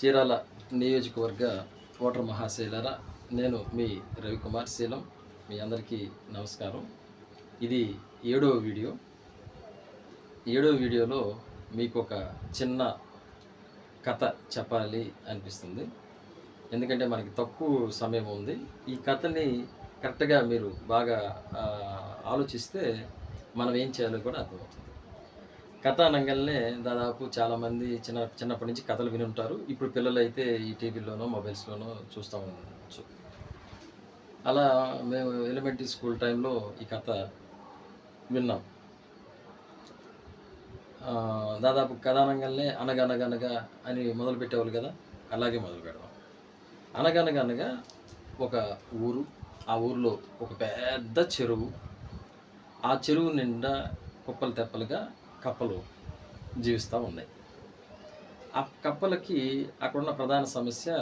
చీరాల నియోజకవర్గ ఓటర్ మహాశైలరా నేను మీ రవికుమార్ శీలం. మీ అందరికీ నమస్కారం. ఇది ఏడవ వీడియో. ఏడవ వీడియోలో మీకు ఒక చిన్న కథ చెప్పాలి అనిపిస్తుంది. ఎందుకంటే మనకి తక్కువ సమయం ఉంది. ఈ కథని కరెక్ట్గా మీరు బాగా ఆలోచిస్తే మనం ఏం చేయాలో కూడా అర్థమవుతుంది. కథ అనగానే దాదాపు చాలామంది చిన్న చిన్నప్పటి నుంచి కథలు విని ఉంటారు ఇప్పుడు పిల్లలు అయితే ఈ టీవీలోనో మొబైల్స్లోనో చూస్తూ ఉండవచ్చు అలా మేము ఎలిమెంటరీ స్కూల్ టైంలో ఈ కథ విన్నాం. దాదాపు కథ అనగనగనగా అని మొదలు పెట్టేవాళ్ళు కదా అలాగే మొదలు పెడదాం. అనగనగనగా ఒక ఊరు ఆ ఊరిలో ఒక పెద్ద చెరువు. ఆ చెరువు నిండా కుప్పలు తెప్పలుగా కప్పలు జీవిస్తూ ఉన్నాయి. ఆ కప్పలకి అక్కడున్న ప్రధాన సమస్య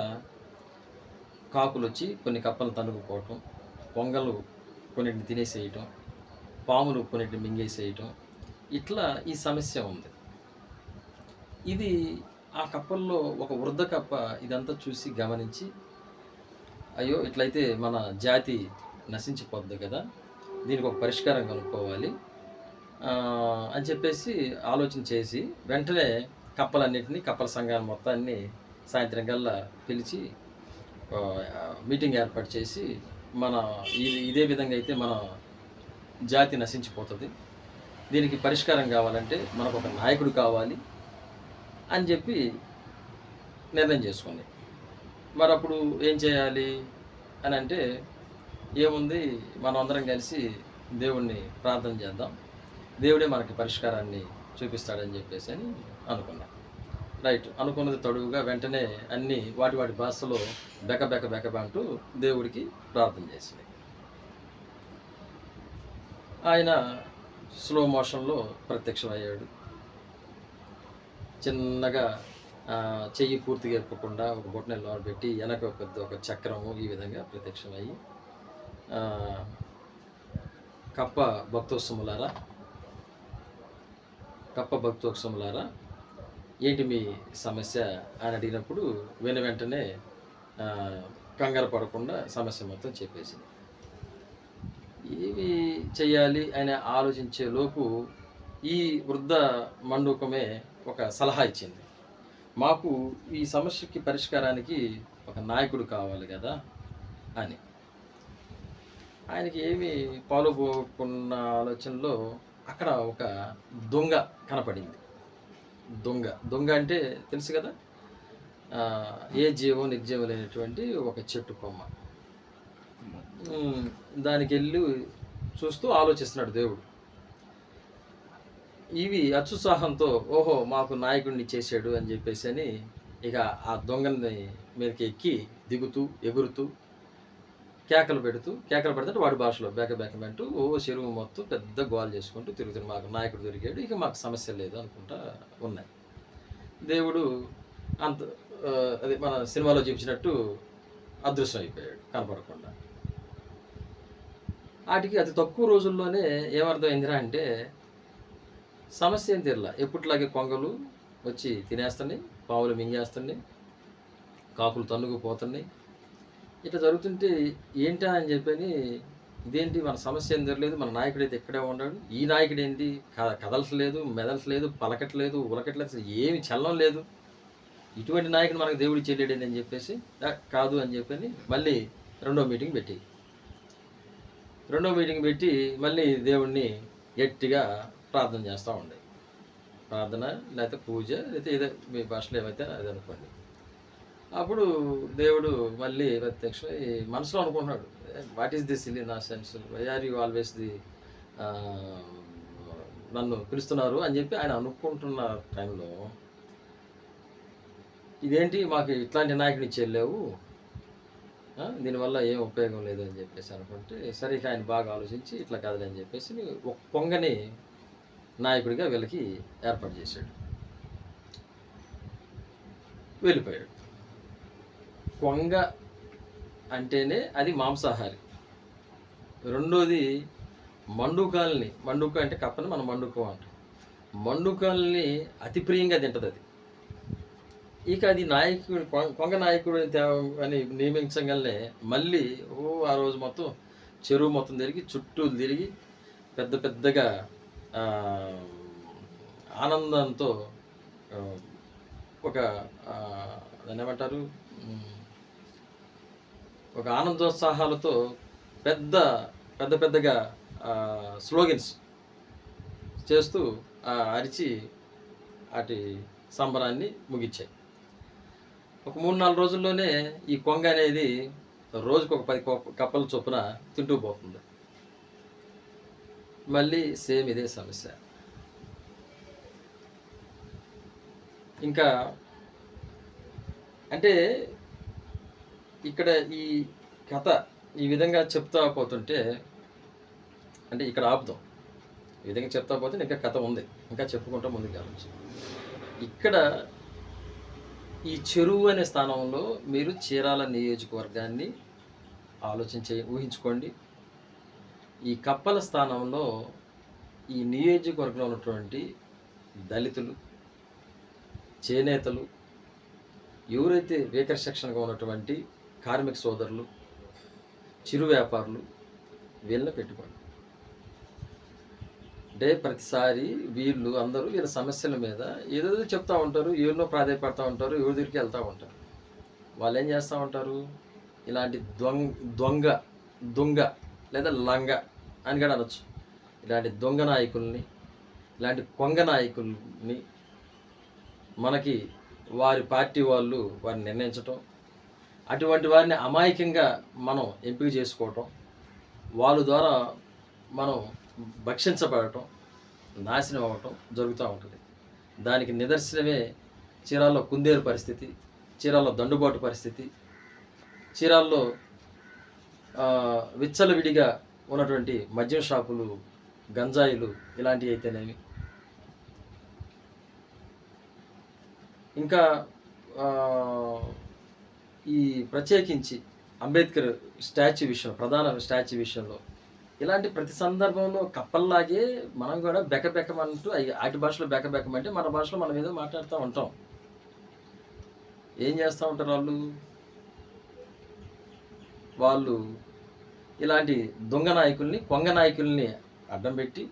కాకులు వచ్చి కొన్ని కప్పలు తనుకుపోవటం పొంగలు కొన్నిటిని తినేసేయటం పాములు కొన్నిటిని మింగేసేయటం. ఇట్లా ఈ సమస్య ఉంది. ఇది ఆ కప్పల్లో ఒక వృద్ధ కప్ప ఇదంతా చూసి గమనించి అయ్యో ఇట్లయితే మన జాతి నశించిపోద్ది కదా దీనికి ఒక పరిష్కారం కనుక్కోవాలి. అని చెప్పేసి ఆలోచన చేసి వెంటనే కప్పలన్నింటినీ కప్పల సంఘాన్ని మొత్తాన్ని సాయంత్రం కల్లా పిలిచి మీటింగ్ ఏర్పాటు చేసి మన ఇది ఇదే విధంగా అయితే మన జాతి నశించిపోతుంది. దీనికి పరిష్కారం కావాలంటే మనకు ఒక నాయకుడు కావాలి అని చెప్పి నిర్ణయం చేసుకుంది. మరి అప్పుడు ఏం చేయాలి అని అంటే ఏముంది మనం అందరం కలిసి దేవుణ్ణి ప్రార్థన చేద్దాం. దేవుడే మనకి పరిష్కారాన్ని చూపిస్తాడని చెప్పేసి అని అనుకున్నా. రైట్ అనుకున్నది తడువుగా వెంటనే అన్ని వాటి వాటి భాషలో బెక బెక బెక అంటూ దేవుడికి ప్రార్థన చేసింది. ఆయన స్లో మోషన్లో ప్రత్యక్షమయ్యాడు. చిన్నగా చెయ్యి పూర్తిగా ఎప్పకుండా ఒక బొట్టనెల్లో పెట్టి వెనక ఒక పెద్ద ఒక చక్రము ఈ విధంగా ప్రత్యక్షమయ్యి కప్ప భక్తోత్సములారా కప్ప భక్తోత్సములారా ఏంటి మీ సమస్య అని అడిగినప్పుడు వెను వెంటనే కంగారు పడకుండా సమస్య మొత్తం చెప్పేసింది. ఏమి చేయాలి అని ఆలోచించే లోపు ఈ వృద్ధ మండూకమే ఒక సలహా ఇచ్చింది. మాకు ఈ సమస్యకి పరిష్కారానికి ఒక నాయకుడు కావాలి కదా అని. ఆయనకి ఏమి పాలుపోకున్న ఆలోచనలో అక్కడ ఒక దొంగ కనపడింది. దొంగ. దొంగ అంటే తెలుసు కదా? ఏ జీవం నిర్జీవం లేనటువంటి ఒక చెట్టు కొమ్మ. దానికి వెళ్ళి చూస్తూ ఆలోచిస్తున్నాడు దేవుడు. ఇవి అత్యుత్సాహంతో ఓహో మాకు నాయకుడిని చేశాడు అని చెప్పేసి అని ఇక ఆ దొంగని మీదకి ఎక్కి దిగుతూ ఎగురుతూ కేకలు పెడుతూ కేకలు పెడుతుంటే వాడి భాషలో బేక బేకమంటూ ఓ చెరువు మొత్తం పెద్ద గోల్ చేసుకుంటూ తిరుగుతుంది మాకు నాయకుడు దొరికాడు. ఇక మాకు సమస్య లేదు అనుకుంటా ఉన్నాయి. దేవుడు అంత అది అదే మన సినిమాలో చూపించినట్టు అదృశ్యం అయిపోయాడు కనపడకుండా. వాటికి అతి తక్కువ రోజుల్లోనే ఏమర్థమైందిరా అంటే సమస్య ఏం తీరలా? ఎప్పటిలాగే కొంగలు వచ్చి తినేస్తున్నాయి పావులు మింగేస్తున్నాయి కాకులు తన్నుకుపోతున్నాయి ఇట్లా జరుగుతుంటే ఏంటా అని చెప్పని ఇదేంటి మన సమస్య ఏం జరగలేదు మన నాయకుడు అయితే ఇక్కడే ఉన్నాడు ఈ నాయకుడు ఏంటి కదలసలేదు మెదలసలేదు పలకట్లేదు ఉలకట్లేదు ఏమి చల్లం లేదు. ఇటువంటి నాయకుడు మనకు దేవుడు చేయలేడని అని చెప్పేసి కాదు అని చెప్పని మళ్ళీ రెండో మీటింగ్ పెట్టి రెండో మీటింగ్ పెట్టి మళ్ళీ దేవుణ్ణి గట్టిగా ప్రార్థన చేస్తూ ఉండే. ప్రార్థన లేకపోతే పూజ లేకపోతే ఏదో మీ భాషలో ఏమైతే అది అనుకోండి. అప్పుడు దేవుడు మళ్ళీ ప్రత్యక్ష మనసులో అనుకుంటున్నాడు. What is this nonsense why are you always the నన్ను పిలుస్తున్నారు? అని చెప్పి ఆయన అనుకుంటున్న టైంలో ఇదేంటి? మాకు ఇట్లాంటి నాయకుని చెల్లేవు. దీనివల్ల ఏం ఉపయోగం లేదు అని చెప్పేసి అనుకుంటే సరే ఆయన బాగా ఆలోచించి ఇట్లా కదలని చెప్పేసి ఒక పొంగని నాయకుడిగా వీళ్ళకి ఏర్పాటు చేశాడు. వెళ్ళిపోయాడు. కొంగ అంటేనే అది మాంసాహారి. రెండోది మండుకాల్ని మండుక అంటే కప్పని మనం మండుకం అంటాం. మండుకాల్ని అతి ప్రియంగా తింటది అది. ఇక అది నాయకుడు కొ- కొంగ నాయకుడు అని నియమించగలనే మళ్ళీ ఓ ఆ రోజు మొత్తం చెరువు మొత్తం తిరిగి చుట్టూ తిరిగి పెద్ద పెద్దగా ఆనందంతో ఒక దాన్ని ఏమంటారు? ఒక ఆనందోత్సాహాలతో పెద్ద పెద్ద పెద్దగా స్లోగన్స్ చేస్తూ ఆ, అరిచి అటు సంబరాన్ని ముగించాయి. ఒక మూడు నాలుగు రోజుల్లోనే ఈ కొంగ అనేది రోజుకు ఒక పది కొ- కప్పల చొప్పున తింటూ పోతుంది. మళ్ళీ సేమ్ ఇదే సమస్య. ఇంకా అంటే ఇక్కడ ఈ కథ ఈ విధంగా చెప్తా పోతుంటే అంటే ఇక్కడ ఆపుదాం. ఈ విధంగా చెప్తా పోతే ఇంకా కథ ఉంది. ఇంకా చెప్పుకుంటా ముందుకు కావచ్చు ఇక్కడ ఈ చెరువు అనే స్థానంలో మీరు చీరాల నియోజకవర్గాన్ని ఆలోచించే ఊహించుకోండి. ఈ కప్పల స్థానంలో ఈ నియోజకవర్గంలో ఉన్నటువంటి దళితులు చేనేతలు ఎవరైతే వేకర్ సెక్షన్గా ఉన్నటువంటి కార్మిక సోదరులు చిరు వ్యాపారులు వీళ్ళని పెట్టుకోండి. అంటే ప్రతిసారి వీళ్ళు అందరూ వీళ్ళ సమస్యల మీద ఏదేదో చెప్తూ ఉంటారు ఎవరినో ప్రాధాయపడతా ఉంటారు ఎవరి దగ్గరికి వెళ్తూ ఉంటారు. వాళ్ళు ఏం చేస్తూ ఉంటారు? ఇలాంటి దొంగ దొంగ దొంగ లేదా లంగ అని కూడా అనొచ్చు. ఇలాంటి దొంగ నాయకుల్ని ఇలాంటి కొంగ నాయకుల్ని మనకి వారి పార్టీ వాళ్ళు వారిని నిర్ణయించటం అటువంటి వారిని అమాయకంగా మనం ఎంపిక చేసుకోవటం వాళ్ళ ద్వారా మనం భక్షించబడటం నాశనం అవ్వటం జరుగుతూ ఉంటుంది. దానికి నిదర్శనమే చీరాల్లో కుందేలు పరిస్థితి చీరాల్లో దండుబాటు పరిస్థితి చీరాల్లో విచ్చలవిడిగా ఉన్నటువంటి మద్యం షాపులు గంజాయిలు ఇలాంటివి అయితేనేమి. ఇంకా ఈ ప్రత్యేకించి అంబేద్కర్ స్టాచ్యూ విషయం ప్రధాన స్టాచ్యూ విషయంలో ఇలాంటి ప్రతి సందర్భంలో కప్పల్లాగే మనం కూడా బెకబెకమంటూ ఆటి భాషలో బెకబెకమంటే మన భాషలో మనం ఏదో మాట్లాడుతూ ఉంటాం. ఏం చేస్తూ ఉంటారు వాళ్ళు? వాళ్ళు ఇలాంటి దొంగ నాయకుల్ని కొంగ నాయకుల్ని అడ్డం పెట్టి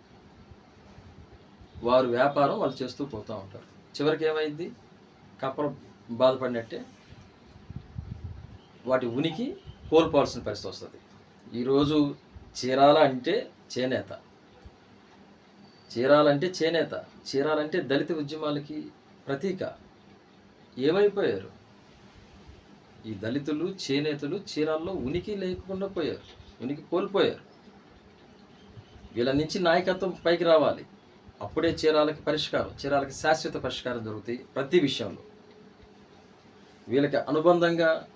వారు వ్యాపారం వాళ్ళు చేస్తూ పోతూ ఉంటారు. చివరికి ఏమైంది? కప్పలు బాధపడినట్టే వాటి ఉనికి కోల్పోవాల్సిన పరిస్థితి వస్తుంది. ఈరోజు చీరాల అంటే చేనేత. చీరాలంటే చేనేత. చీరాలంటే దళిత ఉద్యమాలకి ప్రతీక. ఏమైపోయారు? ఈ దళితులు చేనేతలు చీరాల్లో ఉనికి లేకుండా పోయారు. ఉనికి కోల్పోయారు. వీళ్ళ నుంచి నాయకత్వం పైకి రావాలి. అప్పుడే చీరాలకి పరిష్కారం చీరాలకి శాశ్వత పరిష్కారం దొరుకుతాయి ప్రతి విషయంలో. వీళ్ళకి అనుబంధంగా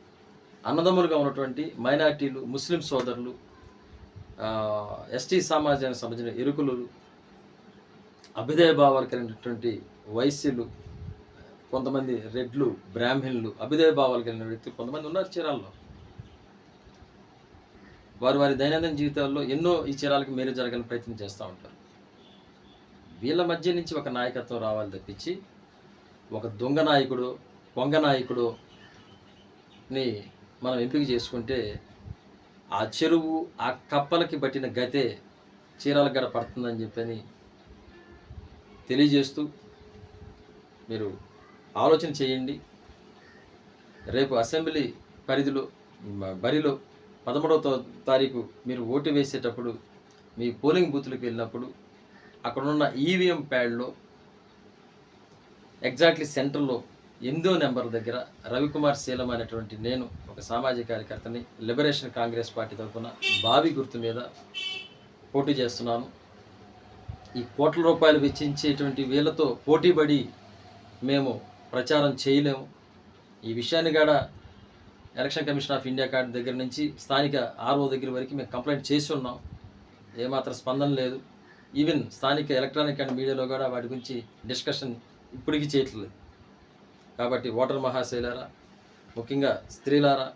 అన్నదమ్ములుగా ఉన్నటువంటి మైనార్టీలు ముస్లిం సోదరులు ఎస్టీ సమాజానికి సంబంధించిన ఎరుకులు అభ్యుదయ భావాలు కలిగినటువంటి వైశ్యులు కొంతమంది రెడ్లు బ్రాహ్మణులు అభ్యుదయ భావాలు కలిగిన వ్యక్తులు కొంతమంది ఉన్నారు చీరాల్లో. వారు వారి దైనందిన జీవితాల్లో ఎన్నో ఈ చీరాలకు మేలు జరగాలని ప్రయత్నం చేస్తూ ఉంటారు. వీళ్ళ మధ్య నుంచి ఒక నాయకత్వం రావాలి తప్పించి ఒక దొంగ నాయకుడు కొంగ నాయకుడు ని మనం ఎంపిక చేసుకుంటే ఆ చెరువు ఆ కప్పలకి పట్టిన గతే చీరాల గడ పడుతుందని చెప్పని తెలియజేస్తూ మీరు ఆలోచన చేయండి. రేపు అసెంబ్లీ పరిధిలో బరిలో పదమూడవ తారీఖు మీరు ఓటు వేసేటప్పుడు మీ పోలింగ్ బూత్లకు వెళ్ళినప్పుడు అక్కడున్న ఈవీఎం ప్యాడ్లో ఎగ్జాక్ట్లీ సెంటర్లో ఎనిమిదో నెంబర్ దగ్గర రవికుమార్ శీలం అనేటువంటి నేను ఒక సామాజిక కార్యకర్తని లిబరేషన్ కాంగ్రెస్ పార్టీ తరఫున బావి గుర్తు మీద పోటీ చేస్తున్నాను. ఈ కోట్ల రూపాయలు వెచ్చించేటువంటి వీళ్ళతో పోటీపడి మేము ప్రచారం చేయలేము. ఈ విషయాన్ని కూడా election commission of India card దగ్గర నుంచి స్థానిక ఆర్ఓ దగ్గర వరకు మేము కంప్లైంట్ చేసి ఉన్నాం. ఏమాత్రం స్పందన లేదు. ఈవెన్ స్థానిక ఎలక్ట్రానిక్ అండ్ మీడియాలో కూడా వాటి గురించి డిస్కషన్ ఇప్పటికీ చేయట్లేదు. కాబట్టి ఓటర్ మహాశైలారా ముఖ్యంగా స్త్రీలారా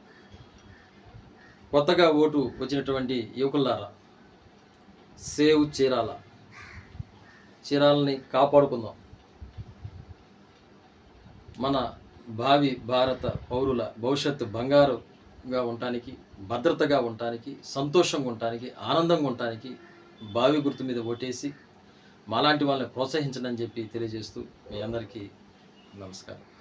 కొత్తగా ఓటు వచ్చినటువంటి యువకులారా సేవ్ చీరాల చీరాలని కాపాడుకుందాం. మన భావి భారత పౌరుల భవిష్యత్తు బంగారుగా ఉండటానికి భద్రతగా ఉండటానికి సంతోషంగా ఉండటానికి ఆనందంగా ఉండటానికి బావి గుర్తు మీద ఓటేసి మాలాంటి వాళ్ళని ప్రోత్సహించడం చెప్పి తెలియజేస్తూ మీ అందరికీ నమస్కారం.